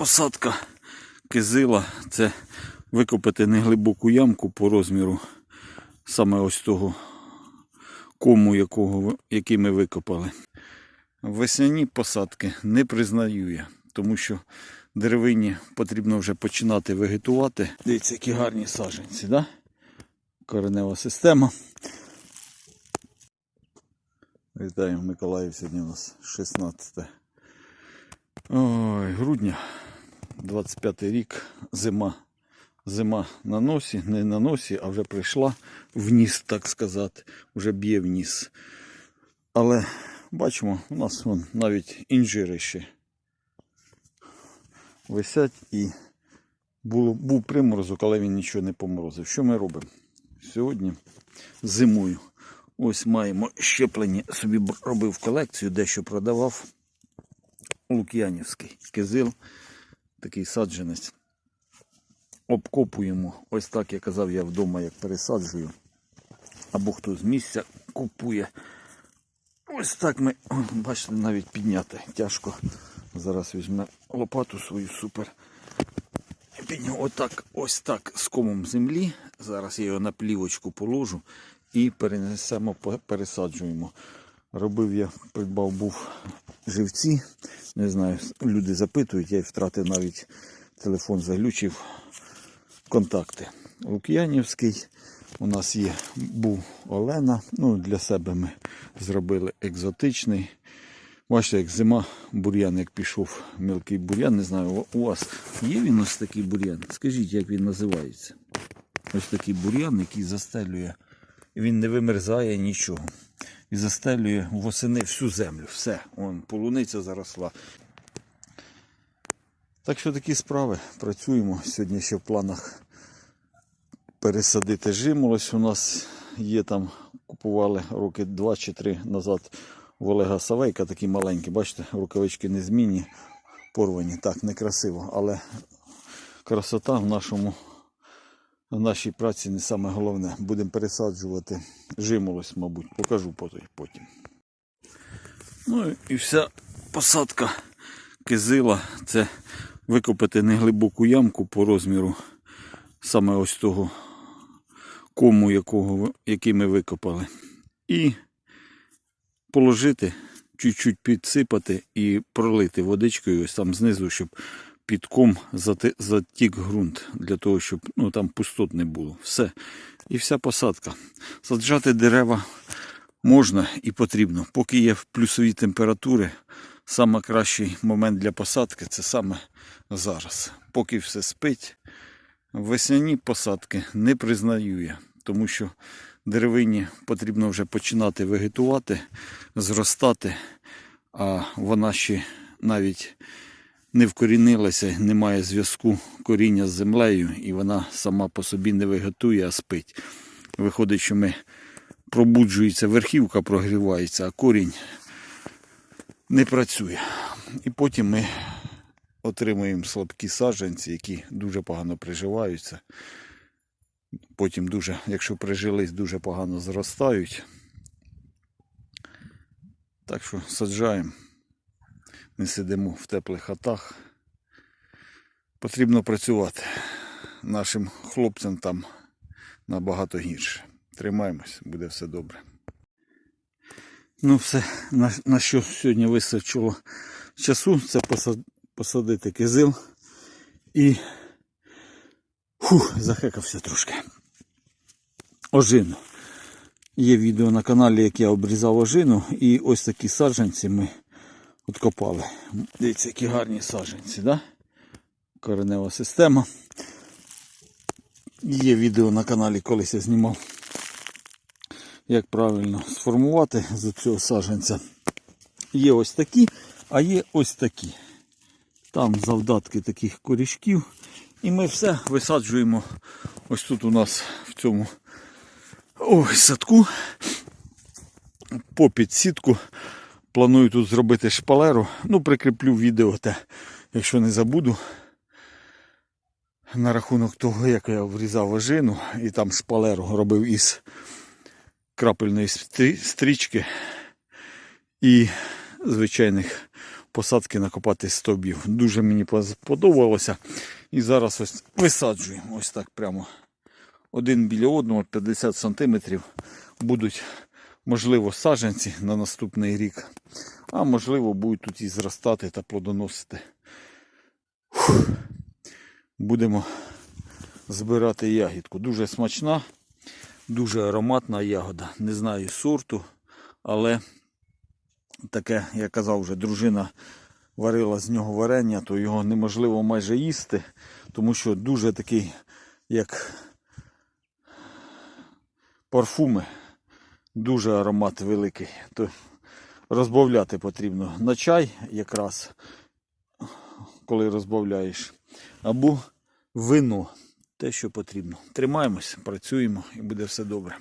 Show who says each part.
Speaker 1: посадка кизила це викопати неглибоку ямку по розміру саме ось того кому, якого, який ми викопали. Весняні посадки не признаю я, тому що деревині потрібно вже починати вегетувати. Дивіться, які гарні саджанці, да? коренева система. Вітаю, Миколаїв. Сьогодні у нас 16 Ой, грудня, 25 рік, зима. Зима на носі, не на носі, а вже прийшла в ніс, так сказати, вже б'є в ніс. Але бачимо, у нас вон, навіть інжири ще висять і було, був приморозок, але він нічого не поморозив. Що ми робимо? Сьогодні зимою. Ось маємо щеплені, собі робив колекцію, дещо продавав. Лук'янівський кизил, такий саджанець. Обкопуємо, ось так я казав, я вдома як пересаджую. Або хто з місця купує. Ось так ми, бачите, навіть підняти тяжко. Зараз візьме лопату свою супер. Підняв отак, ось так з комом землі. Зараз я його на плівочку положу і перенесемо, пересаджуємо. Робив я, придбав був живці. Не знаю, люди запитують, я й втратив навіть телефон, заглючив контакти. Лук'янівський. У нас є був Олена. Ну, для себе ми зробили екзотичний. Бачите, як зима, бур'ян, як пішов мілкий бур'ян, не знаю, у вас є він ось такий бур'ян? Скажіть, як він називається? Ось такий бур'ян, який застелює, він не вимерзає нічого. І застелює восени всю землю. Все. Вон, полуниця заросла. Так що такі справи. Працюємо. Сьогодні ще в планах пересадити жимолось. У нас є там, купували роки 2 чи 3 назад в Олега Савейка, такі маленькі. Бачите, рукавички не змінні, порвані. Так, некрасиво. Але красота в нашому. В нашій праці не саме головне. Будемо пересаджувати жимолось, мабуть. Покажу потім-. Ну і вся посадка кизила це викопати неглибоку ямку по розміру саме ось того кому, якого, який ми викопали. І положити, чуть-чуть підсипати і пролити водичкою ось там знизу, щоб під ком затік ґрунт, для того, щоб ну, там пустот не було. Все. І вся посадка. Саджати дерева можна і потрібно. Поки є плюсові температури, саме кращий момент для посадки це саме зараз. Поки все спить, весняні посадки не признаю я, тому що деревині потрібно вже починати вегетувати, зростати, а вона ще навіть не вкорінилася, немає зв'язку коріння з землею, і вона сама по собі не вегетує, а спить. Виходить, що ми пробуджується, верхівка прогрівається, а корінь не працює. І потім ми отримуємо слабкі саджанці, які дуже погано приживаються. Потім дуже, якщо прижились, дуже погано зростають. Так що саджаємо, не сидимо в теплих хатах. Потрібно працювати. Нашим хлопцям там набагато гірше. Тримаємось, буде все добре. Ну, все, на, на що сьогодні вистачило часу, це посад- посадити кизил і фух, захекався трошки. Ожину. Є відео на каналі, як я обрізав ожину, і ось такі саджанці ми откопали. Дивіться, які гарні саджанці, да? коренева система. Є відео на каналі, колись я знімав, як правильно сформувати з цього саджанця. Є ось такі, а є ось такі. Там завдатки таких корішків. І ми все висаджуємо ось тут у нас в цьому ой, садку. Попід сітку. Планую тут зробити шпалеру. Ну, прикріплю відео те, якщо не забуду на рахунок того, як я врізав ожину і там шпалеру робив із крапельної стрічки і звичайних посадки накопати стовбів. Дуже мені сподобалося. І зараз ось висаджуємо ось так прямо. Один біля одного 50 сантиметрів будуть, можливо, саджанці на наступний рік. А можливо, будуть тут і зростати та плодоносити. Фух. Будемо збирати ягідку. Дуже смачна, дуже ароматна ягода. Не знаю сорту, але таке, я казав вже, дружина варила з нього варення, то його неможливо майже їсти, тому що дуже такий, як парфуми, дуже аромат великий. То розбавляти потрібно на чай якраз, коли розбавляєш, або вино, те, що потрібно. Тримаємось, працюємо і буде все добре.